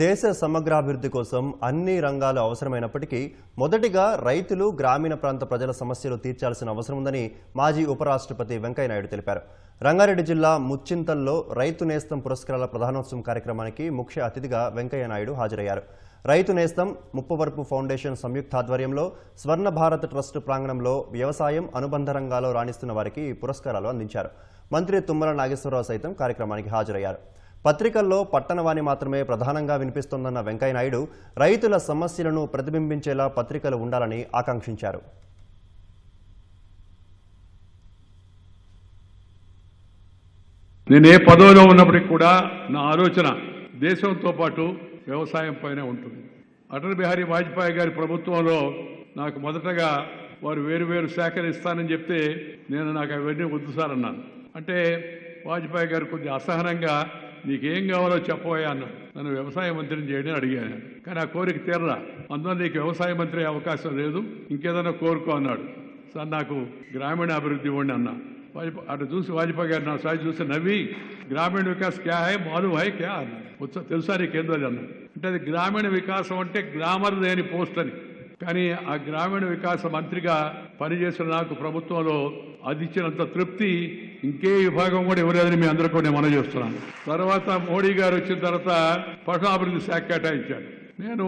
దేశ సమగ్రాభివృద్ధి కోసం అన్ని రంగాలు అవసరమైనప్పటికీ మొదటిగా రైతులు గ్రామీణ ప్రాంత ప్రజల సమస్యలు తీర్చాల్సిన అవసరం ఉందని మాజీ ఉపరాష్ట్రపతి వెంకయ్యనాయుడు తెలిపారు. రంగారెడ్డి జిల్లా ముచ్చింతల్లో రైతు నేస్తం పురస్కారాల ప్రధానోత్సవం కార్యక్రమానికి ముఖ్య అతిథిగా వెంకయ్యనాయుడు హాజరయ్యారు. రైతు నేస్తం ముప్పవరపు ఫౌండేషన్ సంయుక్తాధ్వర్యంలో స్వర్ణ భారత్ ట్రస్ట్ ప్రాంగణంలో వ్యవసాయం అనుబంధ రంగాల్లో రాణిస్తున్న వారికి పురస్కారాలు అందించారు. మంత్రి తుమ్మల నాగేశ్వరరావు సైతం కార్యక్రమానికి హాజరయ్యారు. పత్రికల్లో పట్టణవాణి మాత్రమే ప్రధానంగా వినిపిస్తోందన్న వెంకయ్యనాయుడు రైతుల సమస్యలను ప్రతిబింబించేలా పత్రికలు ఉండాలని ఆకాంక్షించారు. నేను ఏ పదవిలో ఉన్నప్పటికీ కూడా నా ఆలోచన దేశంతో పాటు వ్యవసాయం పైన ఉంటుంది. అటల్ బిహారీ వాజ్పేయి గారి ప్రభుత్వంలో నాకు మొదటగా వారు వేరు వేరు శాఖలు ఇస్తానని చెప్తే నేను నాకు అవన్నీ వద్దు సార్ అన్నాను. అంటే వాజ్పేయి గారు కొద్దిగా అసహనంగా నీకేం కావాలో చెప్పబోయా అన్నాడు నన్ను వ్యవసాయ మంత్రిని చేయడం అడిగాను. కానీ ఆ కోరిక తీరరా అందువల్ల నీకు వ్యవసాయ మంత్రి అయ్యే అవకాశం లేదు. ఇంకేదైనా కోరుకో అన్నాడు. సార్ నాకు గ్రామీణ అభివృద్ధి ఇవ్వండి అన్నా. వాజ్పేయి అటు చూసి వాజ్పేయి గారు నా సాయి చూసి నవ్వి గ్రామీణ వికాస్ క్యా హై? మాలు హై క్యా? అన్న. తెలుసా నీకేందో అది అన్న. అంటే అది గ్రామీణ వికాసం అంటే గ్రామర్ లేని పోస్ట్ అని. కానీ ఆ గ్రామీణ వికాస మంత్రిగా పనిచేసిన నాకు ప్రభుత్వంలో అది ఇచ్చినంత తృప్తి ఇంకే విభాగం కూడా ఇవ్వలేదని మీ అందరూ కూడా నేను మనం చేస్తున్నాను. తర్వాత మోడీ గారు వచ్చిన తర్వాత పట్టణాభివృద్ధి శాఖ కేటాయించాడు నేను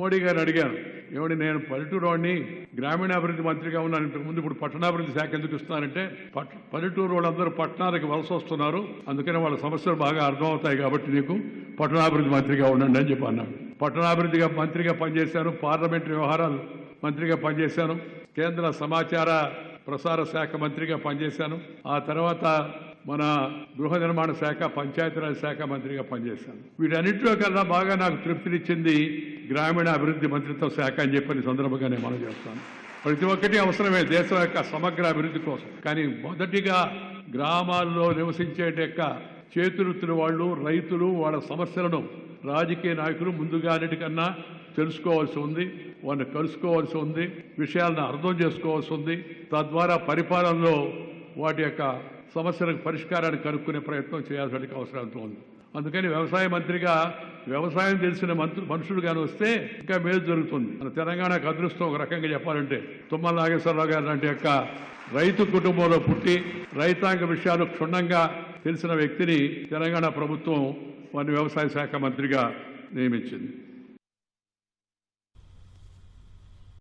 మోడీ గారిని అడిగాను ఏమండి నేను పల్లెటూరువాడిని గ్రామీణాభివృద్ధి మంత్రిగా ఉన్నాను ఇంతకు ముందు ఇప్పుడు పట్టణాభివృద్ధి శాఖ ఎందుకు ఇస్తున్నానంటే పట్ పల్లెటూరు వాళ్ళందరూ పట్టణాలకు వలస వస్తున్నారు అందుకని వాళ్ళ సమస్యలు బాగా అర్థమవుతాయి కాబట్టి నీకు పట్టణాభివృద్ధి మంత్రిగా ఉండండి అని చెప్పి అన్నాడు. పట్టణాభివృద్ధిగా మంత్రిగా పనిచేశాను పార్లమెంటరీ వ్యవహారాలు మంత్రిగా పనిచేశాను కేంద్ర సమాచార ప్రసార శాఖ మంత్రిగా పనిచేశాను. ఆ తర్వాత మన గృహ నిర్మాణ శాఖ పంచాయతీరాజ్ శాఖ మంత్రిగా పనిచేశాను. వీటన్నింటిలో కన్నా బాగా నాకు తృప్తినిచ్చింది గ్రామీణ అభివృద్ధి మంత్రిత్వ శాఖ అని చెప్పని సందర్భంగా నేను మనం చేస్తాను ప్రతి ఒక్కటి అవసరమే దేశం యొక్క సమగ్ర అభివృద్ధి కోసం. కానీ మొదటిగా గ్రామాల్లో నివసించే యొక్క చేతులెత్తిన వాళ్ళు రైతులు వాళ్ళ సమస్యలను రాజకీయ నాయకులు ముందుగా అన్నిటికన్నా తెలుసుకోవాల్సి ఉంది వాళ్ళని కలుసుకోవాల్సి ఉంది విషయాలను అర్థం చేసుకోవాల్సి ఉంది. తద్వారా పరిపాలనలో వాటి యొక్క సమస్యలకు పరిష్కారాన్ని కనుక్కునే ప్రయత్నం చేయాల్సిన అవసరం ఉంది. అందుకని వ్యవసాయ మంత్రిగా వ్యవసాయం తెలిసిన మనుషులు కాని వస్తే ఇంకా మేలు జరుగుతుంది. మన తెలంగాణకు అదృష్టం ఒక రకంగా చెప్పాలంటే తుమ్మల నాగేశ్వరరావు గారు లాంటి యొక్క రైతు కుటుంబంలో పుట్టి రైతాంగ విషయాలు క్షుణ్ణంగా తెలిసిన వ్యక్తిని తెలంగాణ ప్రభుత్వం వారిని వ్యవసాయ శాఖ మంత్రిగా నియమించింది.